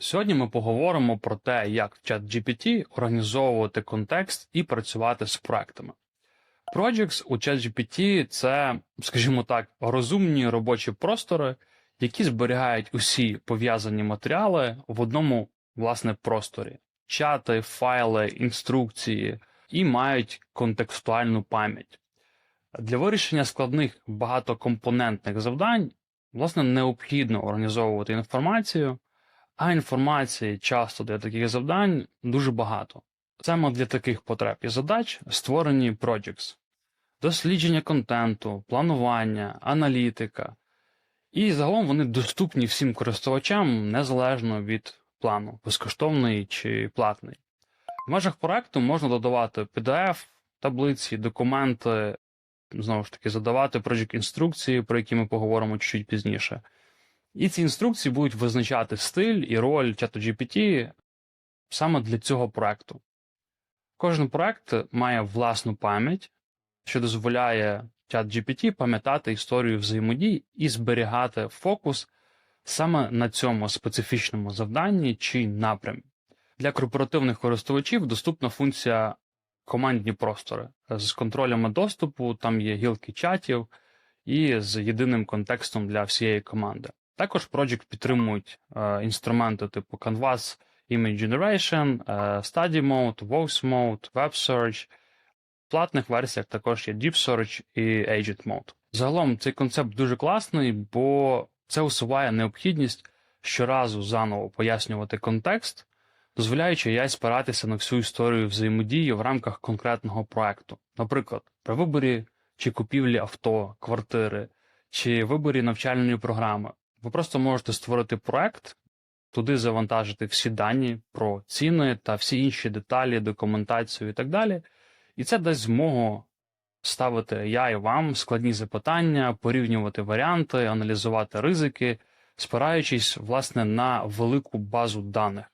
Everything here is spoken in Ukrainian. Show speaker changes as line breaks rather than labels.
Сьогодні ми поговоримо про те, як в ChatGPT організовувати контекст і працювати з проектами. Projects у ChatGPT – це, скажімо так, розумні робочі простори, які зберігають усі пов'язані матеріали в одному власне просторі: чати, файли, інструкції і мають контекстуальну пам'ять. Для вирішення складних багатокомпонентних завдань власне необхідно організовувати інформацію, а інформації часто для таких завдань дуже багато. Саме для таких потреб і задач створені Projects. дослідження контенту, планування, аналітика. І загалом вони доступні всім користувачам незалежно від плану, безкоштовний чи платний. В межах проекту можна додавати PDF, таблиці, документи, знову ж таки, задавати project інструкції, про які ми поговоримо чуть пізніше. І ці інструкції будуть визначати стиль і роль ChatGPT саме для цього проекту. Кожен проект має власну пам'ять, що дозволяє ChatGPT пам'ятати історію взаємодій і зберігати фокус саме на цьому специфічному завданні чи напрямі. Для корпоративних користувачів доступна функція командні простори з контролями доступу, там є гілки чатів і з єдиним контекстом для всієї команди. Також Project підтримують е, інструменти типу Canvas, Image Generation, е, Study Mode, Voice Mode, Web Search. В платних версіях також є Deep Search і Agent Mode. Загалом цей концепт дуже класний, бо це усуває необхідність щоразу заново пояснювати контекст, дозволяючи AI спиратися на всю історію взаємодії в рамках конкретного проекту. Наприклад, при виборі чи купівлі авто, квартири, чи виборі навчальної програми. Ви просто можете створити проект, туди завантажити всі дані про ціни та всі інші деталі, документацію і так далі. І це дасть змогу ставити я і вам складні запитання, порівнювати варіанти, аналізувати ризики, спираючись власне на велику базу даних.